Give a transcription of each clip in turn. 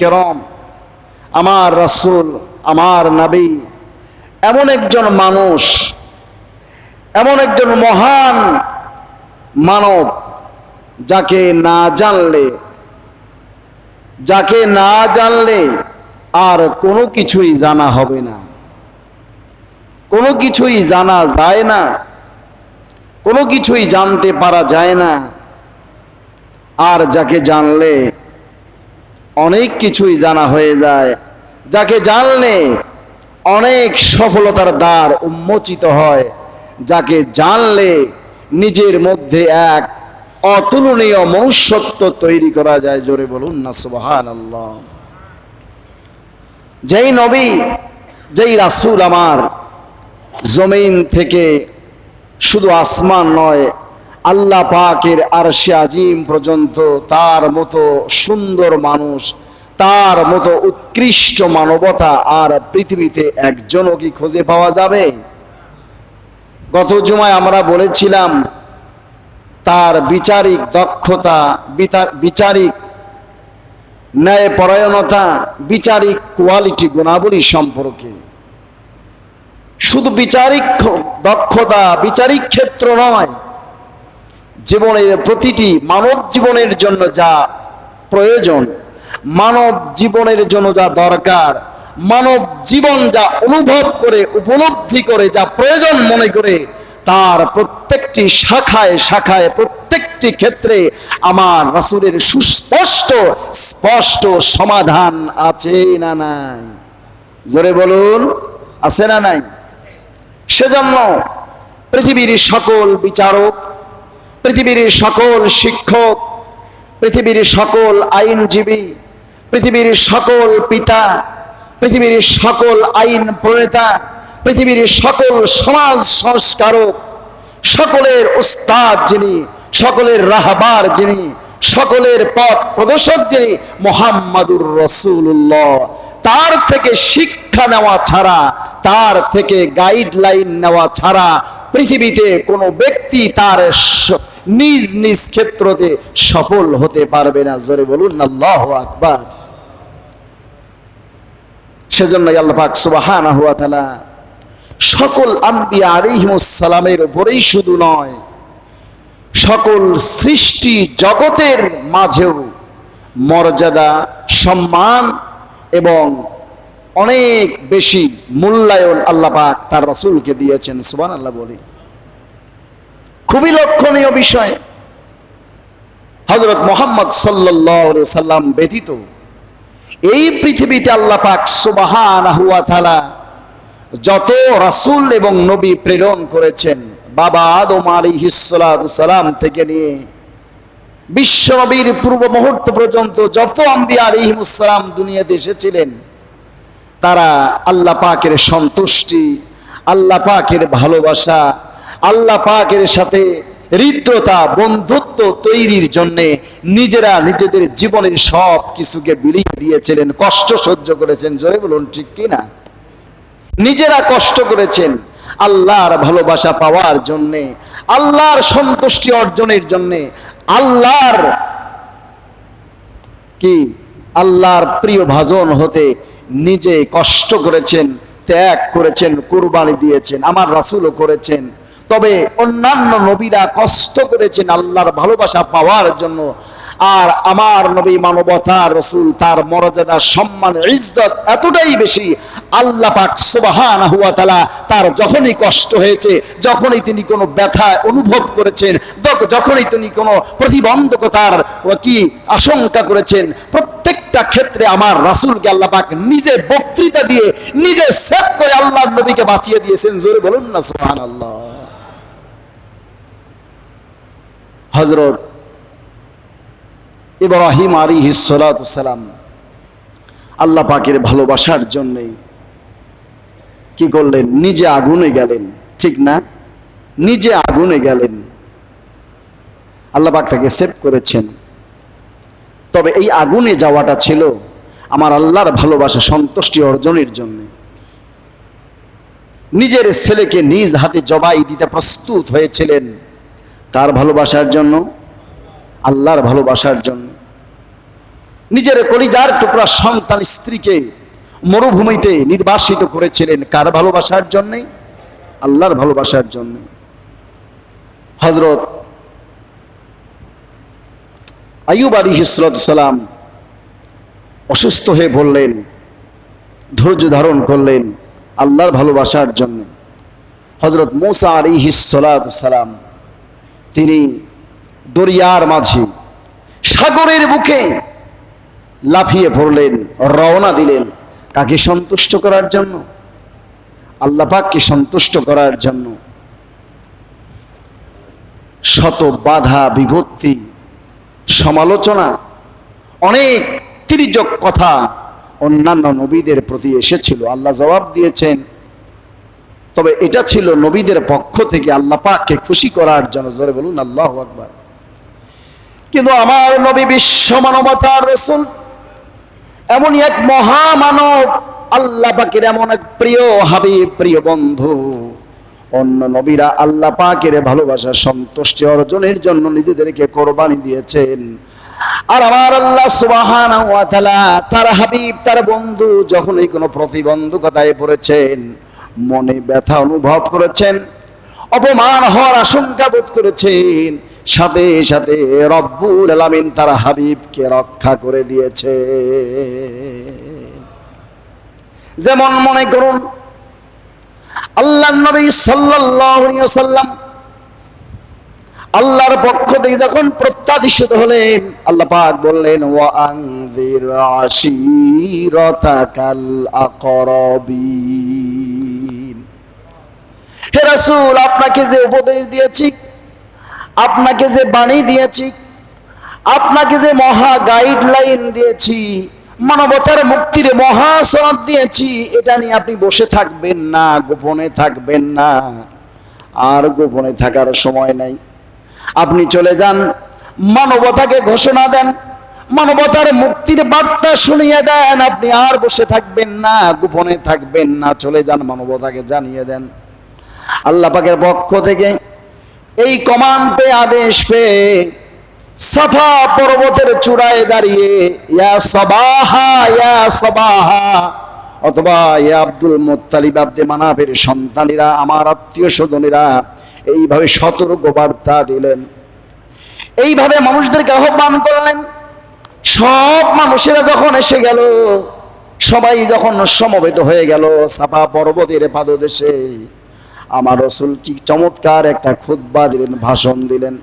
কেরম, আমার রাসূল, আমার নবী, এমন একজন মানুষ, এমন একজন মহান মানব যাকে না জানলে, যাকে না জানলে আর কোনো কিছুই জানা হবে না। কোনো কিছুই জানা যায় না, কোনো কিছুই জানতে পারা যায় না। আর যাকে জানলে অনেক কিছুই জানা হয়ে যায়, যাকে জানলে অনেক সফলতার দ্বার উন্মোচিত হয়, যাকে জানলে নিজের মধ্যে এক অতুলনীয় মনুষ্যত্ব তৈরি করা যায়। জোরে বলুন না সুবাহান আল্লাহ যেই নবী, যেই রাসূল আমার জমিন থেকে শুধু আসমান নয় আল্লাহ পাকের আরশে আজিম পর্যন্ত তার মতো সুন্দর মানুষ, তার মতো উৎকৃষ্ট মানবতা আর পৃথিবীতে একজনও কি খুঁজে পাওয়া যাবে? গত জুমায় আমরা বলেছিলাম, তার বিচারিক দক্ষতা বিচারিক ন্যায়পরায়ণতা, বিচারিক কোয়ালিটি গুণাবলী সম্পর্কে। শুধু বিচারিক দক্ষতা, বিচারিক ক্ষেত্র নয় জীবনের প্রতিটি মানব জীবনের জন্য যা প্রয়োজন, মানব জীবনের জন্য যা দরকার, মানব জীবন যা অনুভব করে, উপলব্ধি করে, যা প্রয়োজন মনে করে, তার প্রত্যেকটি শাখায় শাখায়, প্রত্যেকটি ক্ষেত্রে আমার রাসূলের সুস্পষ্ট, স্পষ্ট সমাধান আছে না নাই? জোরে বলুন, আছে না নাই? সেজন্য পৃথিবীর সকল বিচারক পৃথিবীর সকল শিক্ষক, পৃথিবীর সকল আইনজীবী, পৃথিবীর সকল পিতা, পৃথিবীর সকল আইন প্রণেতা, পৃথিবীর সকল সমাজ সংস্কারক, সকলের উস্তাদ যিনি, সকলের রাহবার যিনি, সকলের পথ প্রদর্শক যিনি মোহাম্মদুর রসুল্লাহ তার থেকে শিক্ষা নেওয়া ছাড়া, তার থেকে গাইডলাইন নেওয়া ছাড়া পৃথিবীতে কোনো ব্যক্তি তার নিজ নিজ ক্ষেত্রতে সফল হতে পারবে না। জোরে বলুন, আল্লাহ আকবার। সেজন্য আল্লাহ পাক সুবহানাহু ওয়া তাআলা সকল আম্বিয়া আলাইহিমুস সালামের উপরেই শুধু নয়, সকল সৃষ্টি জগতের মাঝেও মর্যাদা, সম্মান এবং অনেক বেশি মূল্যায়ন আল্লাহ পাক তার রাসূলকে দিয়েছেন। সুবহানাল্লাহ বলি। খুবই লক্ষণীয় বিষয়। হজরত মোহাম্মদ আলাইহি সাল্লাম ব্যতীত এই পৃথিবীতে আল্লাহ পাক সুবহানাহু ওয়া তাআলা যত রাসূল এবং নবী প্রেরণ করেছেন, বাবা আদম আলাইহিস সালাতু সালাম থেকে নিয়ে, বিশ্ব নবীর পূর্ব মুহূর্ত পর্যন্ত যত আম্বিয়া আলাইহিমুস সালাম দুনিয়াতে এসেছিলেন, তারা আল্লাহ পাকের সন্তুষ্টি, আল্লাহ পাকের ভালোবাসা আল্লাহ পাকের সাথে হৃদ্রতা বন্ধুত্ব তৈরির জন্য নিজেরা নিজেদের জীবনের সব কিছুকে বিলিয়ে দিয়েছিলেন, কষ্ট সহ্য করেছেন, জোরে বলুন ঠিক কি না? নিজেরা কষ্ট করেছেন আল্লাহর ভালোবাসা পাওয়ার জন্যে, আল্লাহর সন্তুষ্টি অর্জনের জন্যে, আল্লাহর কি? আল্লাহর প্রিয় ভাজন হতে নিজে কষ্ট করেছেন। ত্যাগ করেছেন, কুরবানি দিয়েছেন, আমার রাসূলও করেছেন। তবে অন্যান্য নবীরা কষ্ট করেছেন আল্লাহর ভালোবাসা পাওয়ার জন্য। আর আমার নবী মানবতার রসুল তার মর্যাদা, সম্মান, ইজ্জত এতটাই বেশি, আল্লাহ পাক সুবহানাহু ওয়া তাআলা তার যখনই কষ্ট হয়েছে, যখনই তিনি কোনো ব্যথা অনুভব করেছেন, যখনই তিনি কোনো প্রতিবন্ধকতার কি আশঙ্কা করেছেন প্রত্যেকটা ক্ষেত্রে আমার রাসূলকে আল্লাহ পাক নিজে বক্তৃতা দিয়ে, নিজে সেভ করে আল্লাহর নবীকে বাঁচিয়ে দিয়েছেন। জোরে বলুন না, সুবহানাল্লাহ। হযরত ইব্রাহিম আলাইহিস সালাতু সালাম আল্লাহ পাকের ভালোবাসার জন্যে কি করলেন? নিজে আগুনে গেলেন। ঠিক না? নিজে আগুনে গেলেন। আল্লাহ পাক তাকে সেভ করেছেন। তবে এই আগুনে যাওয়াটা ছিল আমার আল্লাহর ভালোবাসা সন্তুষ্টি অর্জনের জন্য। নিজের ছেলেকে নিজ হাতে জবাই দিতে প্রস্তুত হয়েছিলেন। কার ভালোবাসার জন্য? আল্লাহর ভালোবাসার জন্য। নিজের কলিজার টুকরা সন্তান স্ত্রীকে মরুভূমিতে নির্বাসিত করেছিলেন। কার ভালোবাসার জন্যে? আল্লাহর ভালোবাসার জন্য। হজরত আইয়ুব আলী সালাম অসুস্থ হয়ে বললেন ধৈর্য ধারণ করলেন আল্লাহর ভালোবাসার জন্য। হজরত মৌসা আলী সালাম, তিনি দরিয়ার মাঝে সাগরের বুকে লাফিয়ে পড়লেন, রওনা দিলেন কাকে সন্তুষ্ট করার জন্য, আল্লাহ পাককে সন্তুষ্ট করার জন্য। শত বাধা বিভক্তি সমালোচনা, অনেক তির্যক কথা অন্যান্য নবীদের প্রতি এসেছিল। আল্লাহ জবাব দিয়েছেন, তবে এটা ছিল নবীদের পক্ষ থেকে আল্লাহ পাককে খুশি করার জন্য। জোরে বলুন, আল্লাহ আকবার। কিন্তু আমার নবী বিশ্ব মানবতার রসুল, এমনই এক মহামানব, আল্লাহ পাকের এমন এক প্রিয় হাবিব, প্রিয় বন্ধু। অন্য নবীরা আল্লাহ পাকের ভালোবাসা, সন্তুষ্টি অর্জনের জন্য নিজেদেরকে কোরবানি দিয়েছেন। আর আমার আল্লাহ তাআলা তার হাবিব, তার বন্ধু যখনই কোনো প্রতিবন্ধকতায় পড়েছেন, মনে ব্যথা অনুভব করেছেন, অপমান হওয়ার আশঙ্কা বোধ করেছেন, সাথে সাথে রব্বুল আলামিন তার হাবিবকে রক্ষা করে দিয়েছে যেমন মনে করুন আল্লাহ নবী ওয়াসাল্লাম আল্লাহর পক্ষ থেকে যখন প্রত্যাদিষ্ট হলেন, আল্লাহ পাক বললেন, ওয়া আনজির আশিরাতাকাল আকরাবিন হে রাসূল, আপনাকে যে উপদেশ দিয়েছি, আপনাকে যে বাণী দিয়েছি, আপনাকে যে মহা গাইডলাইন দিয়েছি মানবতার মুক্তির মহাসনদ দিয়েছি, এটা নিয়ে আপনি বসে থাকবেন না, গোপনে থাকবেন না। আর গোপনে থাকার সময় নাই। আপনি চলে যান, মানবতাকে ঘোষণা দেন, মানবতার মুক্তির বার্তা শুনিয়ে দেন, আপনি আর বসে থাকবেন না, গোপনে থাকবেন না, চলে যান, মানবতাকে জানিয়ে দেন। আল্লাহ পাকের পক্ষ থেকে এই কমান্ড আদেশ পেয়ে সাফা পর্বতের চূড়ায় দাঁড়িয়ে, ইয়া সবাহা ইয়া সবাহা। অথবা ইয়া আব্দুল মোত্তালিব আব্দে মানাবের সন্তানেরা, আমার আত্মীয় স্বজনেরা। এইভাবে সতর্ক বার্তা দিলেন। এইভাবে মানুষদেরকে আহ্বান করলেন। সব মানুষেরা যখন এসে গেল, সবাই যখন সমবেত হয়ে গেল সাফা পর্বতের পাদদেশে, আমার রসুল ঠিক চমৎকার একটা খুতবা দিলেন, ভাষণ দিলেন।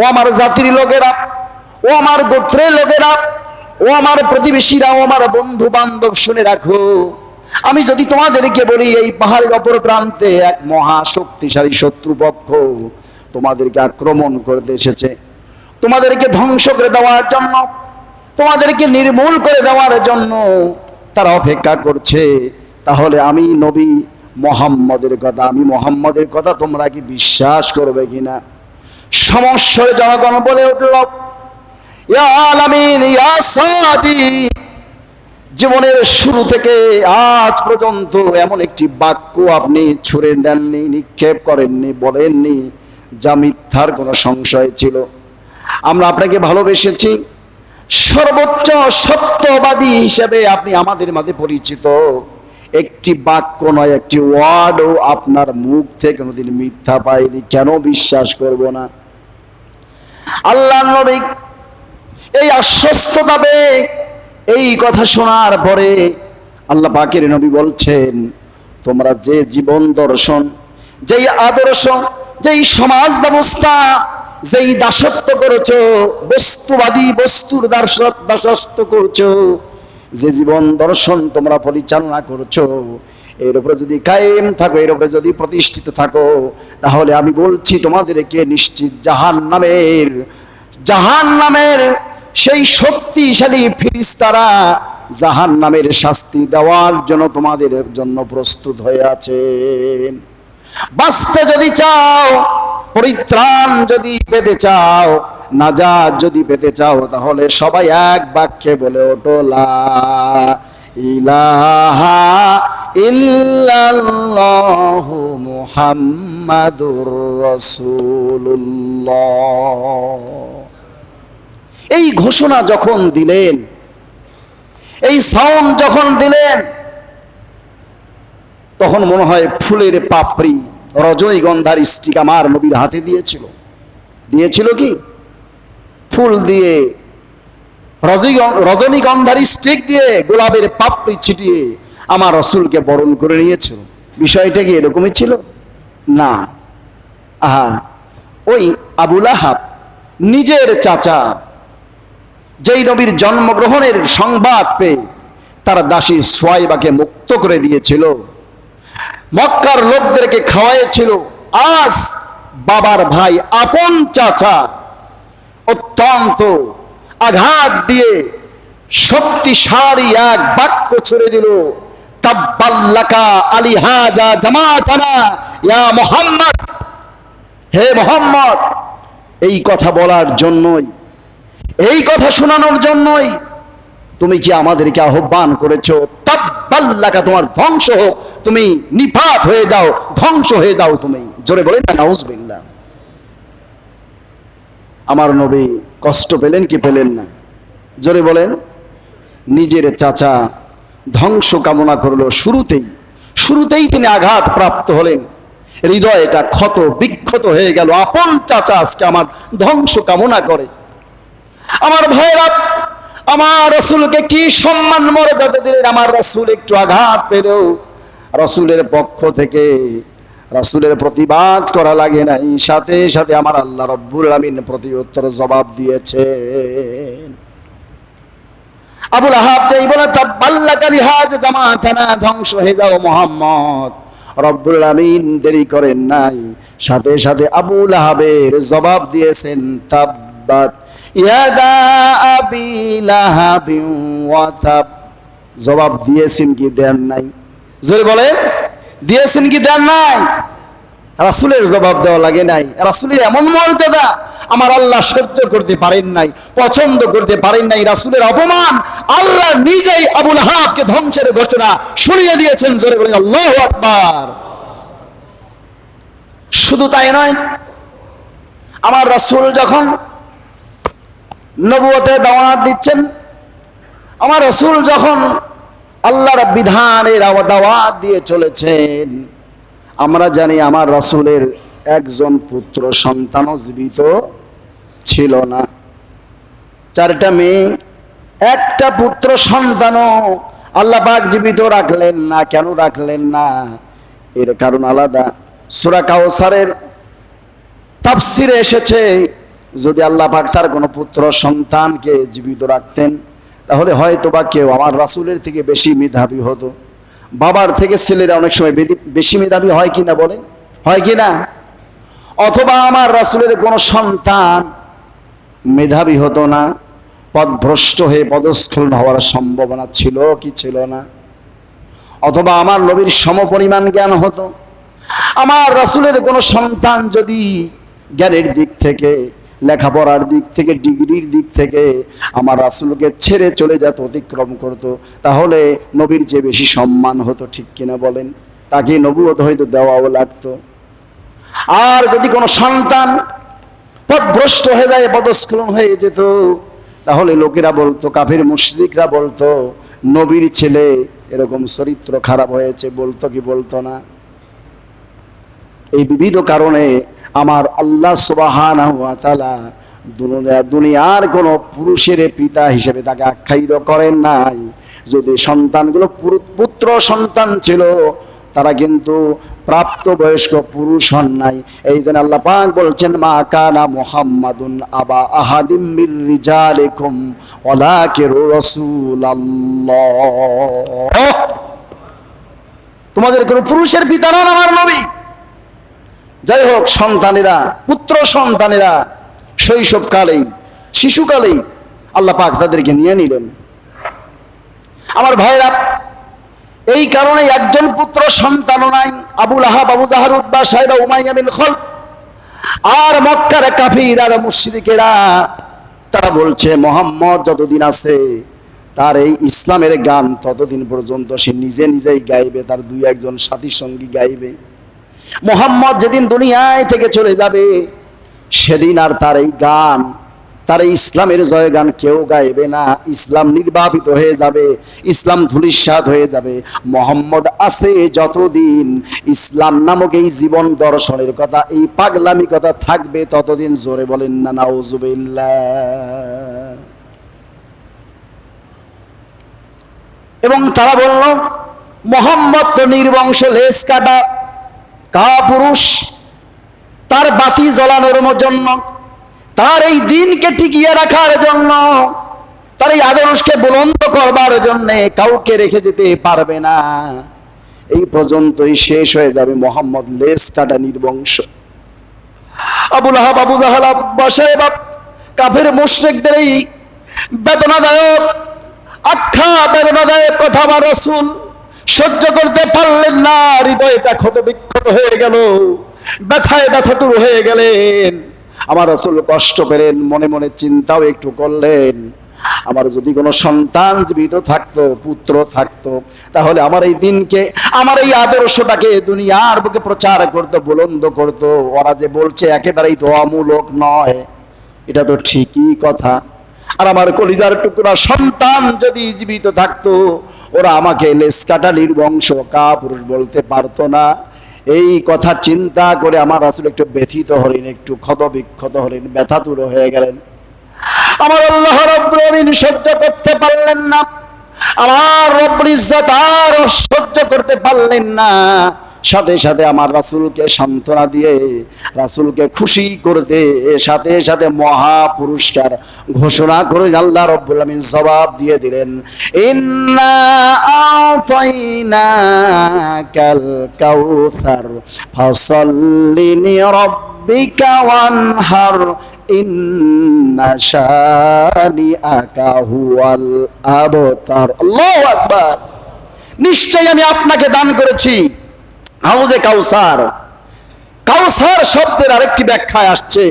ও আমার জাতির লোকেরা, ও আমার গোত্রের লোকেরা, ও আমার প্রতিবেশীরা, ও আমার বন্ধু বান্ধব শুনে রাখো। আমি যদি তোমাদেরকে বলি, এই পাহাড়ের অপর প্রান্তে এক মহা শক্তিশালী শত্রুপক্ষ তোমাদেরকে আক্রমণ করতে এসেছে। তোমাদেরকে ধ্বংস করে দেওয়ার জন্য, তোমাদেরকে নির্মূল করে দেওয়ার জন্য তারা অপেক্ষা করছে। তাহলে আমি নবী মোহাম্মদের কথা, আমি মোহাম্মদের কথা তোমরা কি বিশ্বাস করবে কিনা? সমস্যার জনগণ বলে উঠল জীবনের শুরু থেকে আজ পর্যন্ত এমন একটি বাক্য আপনি ছুড়ে দেননি, নিক্ষেপ করেননি, বলেননি, যা মিথ্যার কোনো সংশয় ছিল। আমরা আপনাকে ভালোবেসেছি। সর্বোচ্চ সত্যবাদী হিসেবে আপনি আমাদের মাঝে পরিচিত। একটি বাক্য নয়, একটি ওয়ার্ডও আপনার মুখ থেকে কোনোদিন মিথ্যা পাইনি কেন বিশ্বাস করব না? আল্লাহ নবী এই আশ্বস্ত পাবে এই কথা শোনার পরে আল্লাহ পাকের নবী বলছেন, তোমরা যে জীবন দর্শন, যেই আদর্শ, যেই সমাজ ব্যবস্থা, যেই দাসত্ব করেছ, বস্তুবাদী বস্তুর দাসত দাসত্ব করছ যে জীবন দর্শন তোমরা পরিচালনা করছ, এর উপরে যদি কায়েম থাকো, এর উপরে যদি প্রতিষ্ঠিত থাকো, তাহলে আমি বলছি তোমাদেরকে নিশ্চিত জাহান নামের জাহান নামের সেই শক্তিশালী ফিরিস্তারা জাহান নামের শাস্তি দেওয়ার জন্য তোমাদের জন্য প্রস্তুত হয়ে আছে বাঁচতে যদি চাও, পরিত্রাণ যদি পেতে চাও, নাজাত যদি পেতে চাও, তাহলে সবাই এক বাক্যে বলে ওঠো, লা ইলাহা ইল্লাল্লাহু মুহাম্মাদুর রাসূলুল্লাহ। এই ঘোষণা যখন দিলেন, এই সাউন্ড যখন দিলেন তখন মনে হয় ফুলের পাপড়ি রজনীগন্ধার স্টিক আমার নবীর হাতে দিয়েছিল। দিয়েছিল কি? ফুল দিয়ে রজনী- রজনীগন্ধার স্টিক দিয়ে গোলাপের পাপড়ি ছিটিয়ে আমার রসুলকে বরণ করে নিয়েছিল। বিষয়টা কি এরকমই ছিল? না। আহা, ওই আবুল আহাব নিজের চাচা, যেই নবীর জন্মগ্রহণের সংবাদ পেয়ে তার দাসী সোয়াইবাকে মুক্ত করে দিয়েছিল। মক্কার লোকদেরকে খাওয়াইছিল আজ বাবার ভাই, আপন চাচা। অত্যন্ত আঘাত দিয়ে শক্তিশালী এক বাক্য ছুড়ে দিল, তাব্বাল্লাকা আলী হাজা জামাতানা, ইয়া মোহাম্মদ। হে মোহাম্মদ, এই কথা বলার জন্যই, এই কথা শোনানোর জন্যই তুমি কি আমাদেরকে আহ্বান করেছ? তাব্বাল্লাকা তোমার ধ্বংস হোক। তুমি নিপাত হয়ে যাও, ধ্বংস হয়ে যাও তুমি। জোরে বলেন না নাউজবিল্লাহ আমার নবী কষ্ট পেলেন কি পেলেন না? জোরে বলেন, নিজের চাচা ধ্বংস কামনা করল শুরুতেই। শুরুতেই তিনি আঘাত প্রাপ্ত হলেন। হৃদয়টা ক্ষত, বিক্ষত হয়ে গেল। আপন চাচা আজকে আমার ধ্বংস কামনা করে। আমার ভাইরা আমার রসুলকে কি সম্মান মর্যাদা দিলেন? আমার রসুল একটু আঘাত পেলেও রসুলের পক্ষ থেকে রসুলের প্রতিবাদ করা লাগে নাই। সাথে সাথে আমার আল্লাহ রব্বুল আমিন প্রতি উত্তর জবাব দিয়েছেন। আবুল আহাব যেই বলে কালিহাজ জামাতানা, ধ্বংস হয়ে যাও মোহাম্মদ। রব্বুল আমিন দেরি করেন নাই। সাথে সাথে আবুল আহাবের জবাব দিয়েছেন তাব্বাত ইয়াদা আবি লাহাবিন ওয়া জবাব দিয়েছেন কি দেন নাই? জোরে বলেন, দিয়েছেন কি দেন নাই? রাসুলের জবাব দেওয়া লাগে নাই। রাসুলের এমন মর্যাদা আমার আল্লাহ সহ্য করতে পারেন নাই, পছন্দ করতে পারেন নাই। রাসুলের অপমান আল্লাহ নিজেই আবুল হাবকে ধ্বংসের ঘোষণা শুনিয়ে দিয়েছেন। জোরে বলে আল্লাহ আকবার। শুধু তাই নয়, আমার রাসুল যখন নবুয়তে দাওয়াত দিচ্ছেন। আমার রসুল যখন আল্লাহর বিধানের দাওয়াত দিয়ে চলেছেন, আমরা জানি আমার রাসূলের একজন পুত্র সন্তানও জীবিত ছিল না। চারটা মেয়ে, একটা পুত্র সন্তানও আল্লাহ পাক জীবিত রাখলেন না, কেন রাখলেন না? এর কারণ আলাদা। সুরা কাউসারের তাফসিরে এসেছে যদি আল্লাহ পাক তার কোনো পুত্র সন্তানকে জীবিত রাখতেন, তাহলে হয়তো বা কেউ আমার রাসুলের থেকে বেশি মেধাবী হতো। বাবার থেকে ছেলেরা অনেক সময় বেশি মেধাবী হয় কি না বলেন? হয় কি না অথবা আমার রাসূলের কোনো সন্তান মেধাবী হতো না, পদভ্রষ্ট হয়ে পদস্খলন হওয়ার সম্ভাবনা ছিল কি ছিল না? অথবা আমার নবীর সমপরিমাণ জ্ঞান হতো। আমার রাসুলের কোনো সন্তান যদি জ্ঞানের দিক থেকে লেখাপড়ার দিক থেকে, ডিগ্রির দিক থেকে আমার রাসূলকে ছেড়ে চলে যেত, অতিক্রম করত, তাহলে নবীর চেয়ে বেশি সম্মান হতো ঠিক কিনা বলেন? তাকে নবুয়ত হয়তো দেওয়াও লাগতো। আর যদি কোনো সন্তান পথভ্রষ্ট হয়ে যায়, পদস্খলন হয়ে যেত, তাহলে লোকেরা বলতো, কাফের মুশরিকরা বলতো, নবীর ছেলে এরকম চরিত্র খারাপ হয়েছে, বলতো কি বলতো না? এই বিবিধ কারণে আমার আল্লাহ সুবহানাহু ওয়া দুনিয়ার কোন পুরুষের পিতা হিসেবে তাকে আখ্যায়িত করেন নাই। যদি সন্তানগুলো পুত্র সন্তান ছিল, তারা কিন্তু প্রাপ্ত বয়স্ক পুরুষ হন নাই। এই জন্য আল্লাহ পাক বলছেন, মা কানা মুহাম্মাদুন আবা আহাদিম মির রিজালিকুম, ওয়ালাকির রাসূলুল্লাহ। তোমাদের কোনো পুরুষের পিতা নন আমার নবী। যাই হোক সন্তানেরা, পুত্র সন্তানেরা, শৈশবকালেই, শিশুকালেই আল্লাহ পাক তাদেরকে নিয়ে নিলেন। আমার ভাইরা এই কারণে একজন পুত্র সন্তানও নাই আবুল আহাব আবু জাহার উদ্বা সাহেব, উমাইয়া বিন খল আর মক্কার কাফির আর মুশরিকেরা, তারা বলছে, মোহাম্মদ যতদিন আছে, তার এই ইসলামের গান ততদিন পর্যন্ত সে নিজে নিজেই গাইবে, তার দুই একজন সাথী সঙ্গী গাইবে। মোহাম্মদ যেদিন দুনিয়ায় থেকে চলে যাবে, সেদিন আর তার এই গান, তার ইসলামের জয়গান কেউ গাইবে না। ইসলাম নির্বাপিত হয়ে যাবে, ইসলাম ধুলিস্বাদ হয়ে যাবে। মোহাম্মদ আছে যতদিন, ইসলাম নামক এই জীবন দর্শনের কথা, এই পাগলামি কথা থাকবে ততদিন, জোরে বলেন না, নাউজুবিল্লাহ। এবং তারা বলল, মোহাম্মদ তো নির্বংশ লেস কাটা। কা পুরুষ তার বাতি জ্বলানোর জন্য, তার এই দিনকে টিকিয়ে রাখার জন্য, তার এই আদর্শকে বুলন্দ করবার জন্য কাউকে রেখে যেতে পারবে না। এই পর্যন্তই শেষ হয়ে যাবে মোহাম্মদ লেস কাটা নির্বংশ। আবুল আহাব, আবু জাহাল বাসায় বাপ কাফের মুশরিকদের এই বেদনাদায়ক, আখ্যা বেদনাদায়ক কথা বা রসুল সহ্য করতে পারলেন না, হৃদয়টা ক্ষত বিক্ষত হয়ে গেল, ব্যথায় ব্যথা ব্যথাতুর হয়ে গেলেন। আমার রসুল কষ্ট পেলেন, মনে মনে চিন্তাও একটু করলেন। আমার যদি কোনো সন্তান জীবিত থাকতো, পুত্র থাকতো, তাহলে আমার এই দিনকে, আমার এই আদর্শটাকে দুনিয়ার বুকে প্রচার করতো, বুলন্দ করতো। ওরা যে বলছে, একেবারেই দোয়ামূলক নয়। এটা তো ঠিকই কথা। আর আমার কলিজার টুকরা সন্তান যদি জীবিত থাকতো, ওরা আমাকে লেসকাটা নির্বংশ কা পুরুষ বলতে পারতো না। এই কথা চিন্তা করে আমার আসলে একটু ব্যথিত হলেন, একটু ক্ষত বিক্ষত হলেন, ব্যথাতুর হয়ে গেলেন। আমার আল্লাহ রব্বুল আমিন সহ্য করতে পারলেন না। আমার রব্বুল আর সহ্য করতে পারলেন না। সাথে সাথে আমার রাসুলকে সান্ত্বনা দিয়ে, রাসুলকে খুশি করতে সাথে সাথে মহা পুরস্কার ঘোষণা করে আল্লাহ রব্বুল জবাব দিয়ে দিলেন, ইন্না নিশ্চয় আমি আপনাকে দান করেছি। হাউজে কাউসার। কাউসার শব্দের আরেকটি ব্যাখ্যায় আসছে,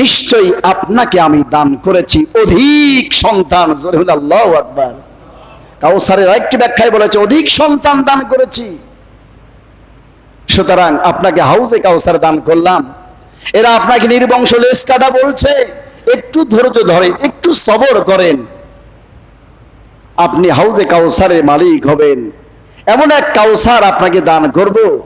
নিশ্চয়ই আপনাকে আমি দান করেছি, অধিক সন্তান। আল্লাহ আকবার। কাউসারের আরেকটি ব্যাখ্যায় বলেছে, অধিক সন্তান দান করেছি। সুতরাং আপনাকে হাউজে কাউসার দান করলাম। এরা আপনাকে নির্বংশ লেস বলছে, একটু ধৈর্য ধরেন একটু সবর করেন। আপনি হাউজে কাউসারের মালিক হবেন। এমন এক কাউসার আপনাকে দান করব,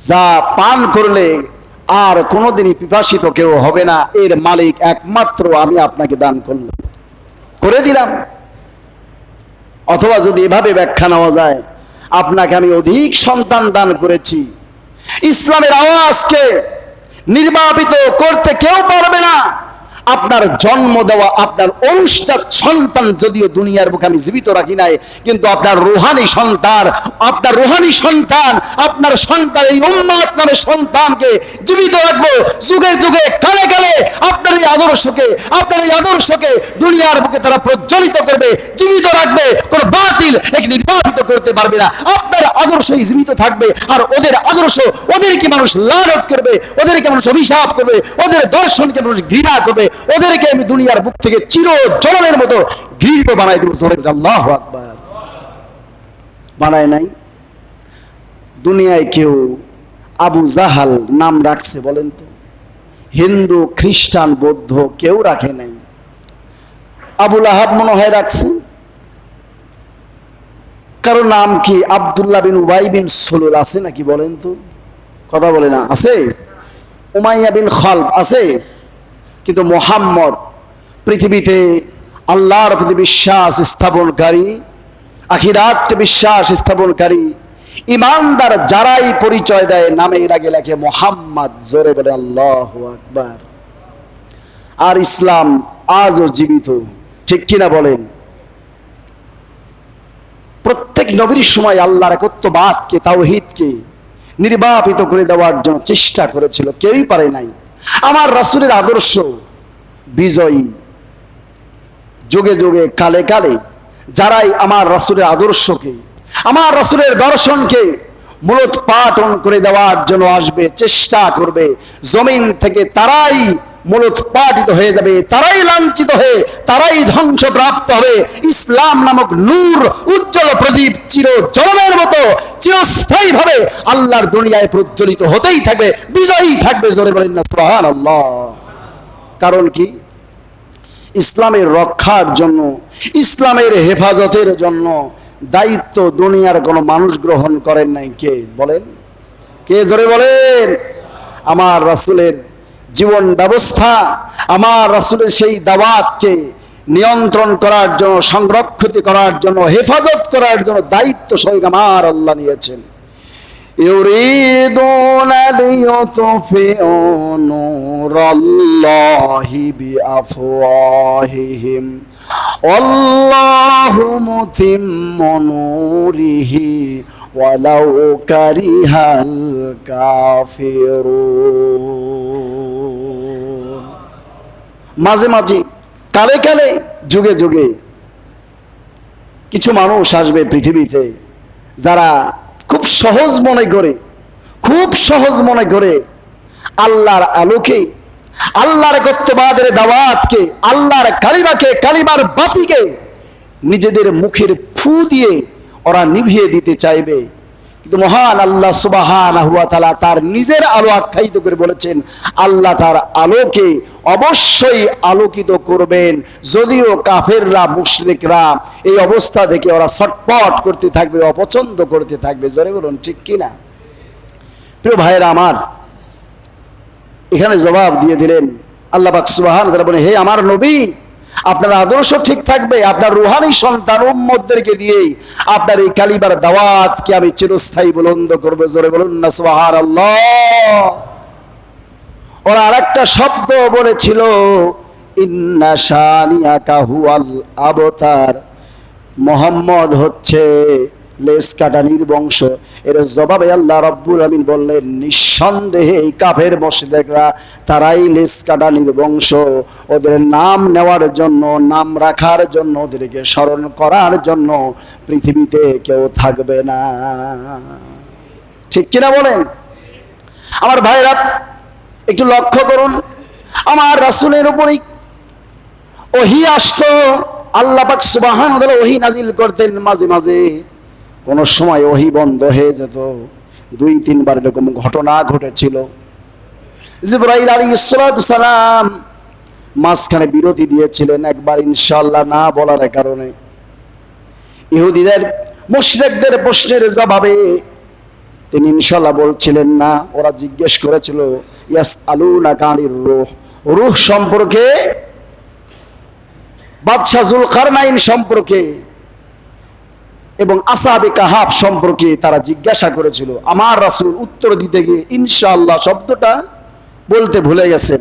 যা পান করলে আর কোনোদিনই পিপাসিত কেউ হবে না। এর মালিক একমাত্র আমি আপনাকে দান করলাম। করে দিলাম। অথবা যদি এভাবে ব্যাখ্যা নেওয়া যায়, আপনাকে আমি অধিক সন্তান দান করেছি। ইসলামের আওয়াজকে নির্বাপিত করতে কেউ পারবে না। আপনার জন্ম দেওয়া, আপনার অনুষ্ঠান সন্তান যদিও দুনিয়ার বুকে আমি জীবিত রাখি নাই, কিন্তু আপনার রুহানি সন্তান, আপনার রুহানি সন্তান, আপনার সন্তান, এই উন্মাদ নামের সন্তানকে জীবিত রাখব যুগে যুগে কালে কালে আপনার এই আদর্শকে, আপনার এই আদর্শকে দুনিয়ার বুকে তারা প্রজ্বলিত করবে, জীবিত রাখবে, কোন বাতিল একে নির্বাপিত করতে পারবে না। আপনার আদর্শই জীবিত থাকবে, আর ওদের আদর্শ, ওদেরকে মানুষ লালত করবে, ওদেরকে মানুষ অভিশাপ করবে, ওদের দর্শনকে মানুষ ঘৃণা করবে ওদেরকে আমি দুনিয়ার বুক থেকে চির জলনের মতো গৃহীত বানাই দেবো। আল্লাহ আকবার। বানায় নাই। দুনিয়ায় কেউ আবু জাহাল নাম রাখছে বলেন তো? হিন্দু, খ্রিস্টান, বৌদ্ধ কেউ রাখে নাই। আবুল আহাব মনে হয় রাখছে। কারও নাম কি আবদুল্লাহ বিন উবাই বিন সলুল আছে নাকি বলেন তো? কথা বলে না। আছে? উমাইয়া বিন খলব আছে? কিন্তু মোহাম্মদ পৃথিবীতে আল্লাহর প্রতি বিশ্বাস স্থাপনকারী, আখিরাত বিশ্বাস স্থাপনকারী, ইমানদার যারাই পরিচয় দেয়, নামে এর লেখে মোহাম্মদ, জোরে বলে আল্লাহ আকবার। আর ইসলাম আজও জীবিত, ঠিক কিনা বলেন? প্রত্যেক নবীর সময় আল্লাহর একত্ববাদকে, তাওহিদকে নির্বাপিত করে দেওয়ার জন্য চেষ্টা করেছিল, কেউই পারে নাই। আমার রাসুলের আদর্শ বিজয়ী। যুগে যুগে, কালে কালে যারাই আমার রাসুলের আদর্শকে, আমার রাসুলের দর্শনকে মূলত পাঠন করে দেওয়ার জন্য আসবে, চেষ্টা করবে। জমিন থেকে তারাই মূলত পাঠিত হয়ে যাবে, তারাই লাঞ্ছিত হয়ে, তারাই ধ্বংসপ্রাপ্ত হবে। ইসলাম নামক নূর, উজ্জ্বল প্রদীপ চির জলমের মতো চিরস্থায়ী ভাবে আল্লাহর দুনিয়ায় প্রজ্বলিত হতেই থাকবে, বিজয়ী থাকবে জোরে বলেন না সুবহান আল্লাহ কারণ কি? ইসলামের রক্ষার জন্য, ইসলামের হেফাজতের জন্য দায়িত্ব দুনিয়ার কোনো মানুষ গ্রহণ করেন নাই কে? বলেন। কে জোরে বলেন? আমার রাসূলের জীবন ব্যবস্থা আমার রাসূলের সেই দাওয়াতকে নিয়ন্ত্রণ করার জন্য সংরক্ষিত করার জন্য হেফাজত করার জন্য দায়িত্ব স্বয়ং আমার আল্লাহ নিয়েছেন يريدون ليطفئوا نور الله بأفواههم والله متم نوره ولو كره الكافرون মাঝে মাঝে কালে কালে যুগে যুগে কিছু মানুষ আসবে পৃথিবীতে যারা খুব সহজ মনে করে খুব সহজ মনে করে আল্লাহর আলোকে আল্লাহর গত্যবাদের দাওয়াতকে আল্লাহর কালিমাকে কালিমার বাতিকে নিজেদের মুখের ফু দিয়ে ওরা নিভিয়ে দিতে চাইবে। কিন্তু মহান আল্লাহ সুবাহান তার নিজের আলো আখ্যায়িত করে বলেছেন, আল্লাহ তার আলোকে অবশ্যই আলোকিত করবেন। যদিও কাফেররা, মুশরিকরা এই অবস্থা থেকে ওরা ছটপট করতে থাকবে, অপছন্দ করতে থাকবে। জোরে বলুন, ঠিক কিনা প্রিয় ভাইয়েরা আমার, এখানে জবাব দিয়ে দিলেন আল্লাহ বাক সুবাহান তারা বলে হে আমার নবী আপনার আদর্শ ঠিক থাকবে, আপনার রুহানি সন্তান উম্মদদেরকে দিয়েই আপনার এই কালিবার দাওয়াতকে আমি চিরস্থায়ী বলন্দ করব, জোরে বলুন না সোহার আল্লাহ ওরা আর একটা শব্দ বলেছিল, ইন্না কাহু আল আবতার। মোহাম্মদ হচ্ছে লেস কাটানির বংশ। এর জবাবে আল্লাহ রব্বুল আমিন বললেন, নিঃসন্দেহে এই কাফের মসজিদেরা তারাই লেস কাটানির বংশ। ওদের নাম নেওয়ার জন্য, নাম রাখার জন্য, ওদেরকে স্মরণ করার জন্য পৃথিবীতে কেউ থাকবে না। ঠিক কিনা বলেন? আমার ভাইরা, একটু লক্ষ্য করুন। আমার রাসুলের উপরেই ওহি আসতো, আল্লাহ পাক সুবাহান ওহি নাজিল করতেন মাঝে মাঝে। কোন সময় ওহি বন্ধ হয়ে যেত। দুই, তিনবার এরকম ঘটনা ঘটেছিল। জিব্রাইল আলী সালাম মাঝখানে বিরতি দিয়েছিলেন। একবার ইনশাল্লাহ না বলার কারণে। ইহুদিদের, মুশরিকদের প্রশ্নের জবাবে তিনি ইনশাল্লাহ বলছিলেন, না। ওরা জিজ্ঞেস করেছিল ইয়াস আলু না কানির রুহ? রুহ সম্পর্কে? বাদশাহ জুলকারনাইন সম্পর্কে? এবং আসাবে কাহাব সম্পর্কে তারা জিজ্ঞাসা করেছিল। আমার রাসুল উত্তর দিতে গিয়ে ইনশাআল্লাহ শব্দটা বলতে ভুলে গেছেন।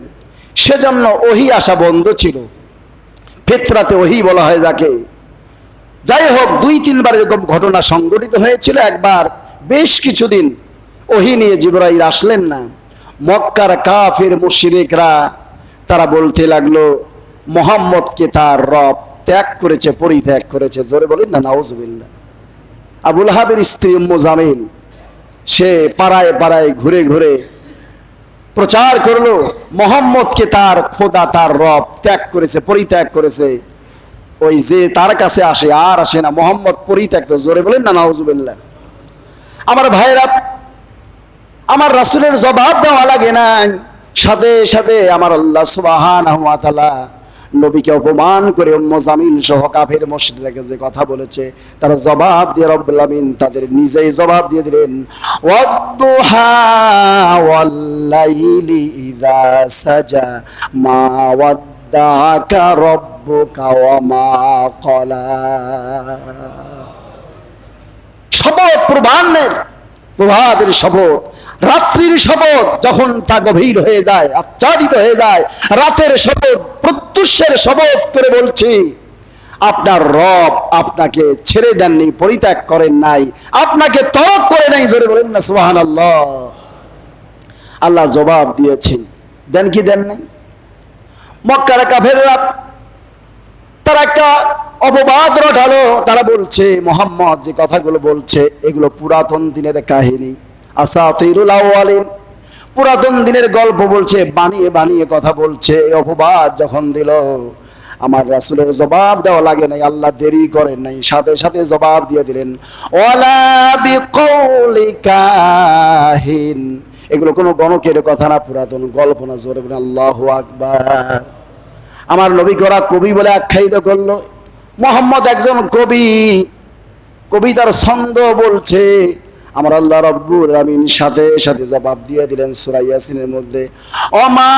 সেজন্য ওহি আসা বন্ধ ছিল। ফেতরাতে ওহি বলা হয় যাকে। যাই হোক দুই তিনবার এরকম ঘটনা সংঘটিত হয়েছিল। একবার বেশ কিছুদিন ওহি নিয়ে জিবরাইল আসলেন না। মক্কার কাফের মুশরিকরা তারা বলতে লাগল, মোহাম্মদকে তার রব ত্যাগ করেছে, পরিত্যাগ করেছে। জোরে বলেন না নাউজবিল্লা আবুল হাবের স্ত্রী উম্মু জামিল, সে পাড়ায় পাড়ায় ঘুরে ঘুরে প্রচার করল, মোহাম্মদকে তার খোদা, তার রব ত্যাগ করেছে, পরিত্যাগ করেছে। ওই যে তার কাছে আসে, আর আসে না, মোহাম্মদ পরিত্যক্ত জোরে বলেন না, নাউজুবিল্লাহ। আমার ভাইরা আমার রাসূলের জবাব দেওয়া লাগে নাই। সাথে সাথে আমার আল্লাহ তাআলা নবীকে অপমান করে জামিল সহ কাফের মসজিদকে যে কথা বলেছে, তারা জবাব দিয়ে রব্বুল আমিন তাদের নিজেই জবাব দিয়ে দিলেন ওয়াল্লাইলি ইযা সাজা, মা মা ক্বালা। শপথ প্রবাহের প্রভাতের শপথ, রাত্রির শপথ যখন তা গভীর হয়ে যায়, আচ্ছাদিত হয়ে যায়, রাতের শপথ, প্রত্যুষের শপথ করে বলছি, আপনার রব আপনাকে ছেড়ে দেননি, পরিত্যাগ করেন নাই, আপনাকে তরক করে নাই, জোরে বলেন না সুহান আল্লাহ আল্লাহ জবাব দিয়েছেন, দেন কি দেন নাই? মক্কার কাফেররা তারা একটা অপবাদ রটালো। তারা বলছে, মোহাম্মদ যে কথাগুলো বলছে, এগুলো পুরাতন দিনের কাহিনী। আসা তৈরুল আওয়ালিন পুরাতন দিনের গল্প বলছে, বানিয়ে বানিয়ে কথা বলছে। অপবাদ যখন দিল, আমার রাসুলের জবাব দেওয়া লাগে নাই, আল্লাহ দেরি করেন নাই, সাথে সাথে জবাব দিয়ে দিলেন এগুলো কোনো গণকের কথা না, পুরাতন গল্প না, জোরে আল্লাহু আকবার। আমার নবীকে ওরা কবি বলে আখ্যায়িত করল। মোহাম্মদ একজন কবি, কবিতার ছন্দ বলছে। আমার আল্লাহ রব্বুল আমিন সাথে সাথে জবাব দিয়ে দিলেন সূরা ইয়াসিনের মধ্যে অমা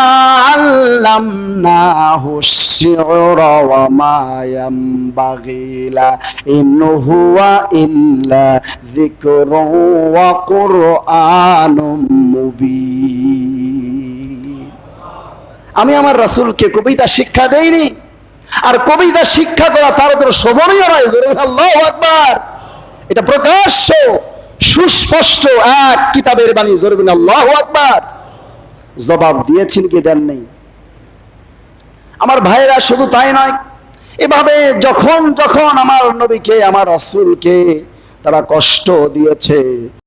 আল্লামনাহু শি'রা ওয়া মা ইয়ামবাগিলা ইন হুয়া ইল্লা যিকরু ওয়া কুরআনুম মুবিন। আমি আমার রাসুলকে কবিতা শিক্ষা দেইনি। আর কবিতা শিক্ষা করা তার তো শোভনীয় নয় আকবার। এটা প্রকাশ্য, সুস্পষ্ট এক কিতাবের বাণী জরুবিন আল্লাহ আকবার। জবাব দিয়েছেন কি দেন নেই? আমার ভাইরা শুধু তাই নয়, এভাবে যখন যখন আমার নবীকে, আমার রাসূলকে তারা কষ্ট দিয়েছে।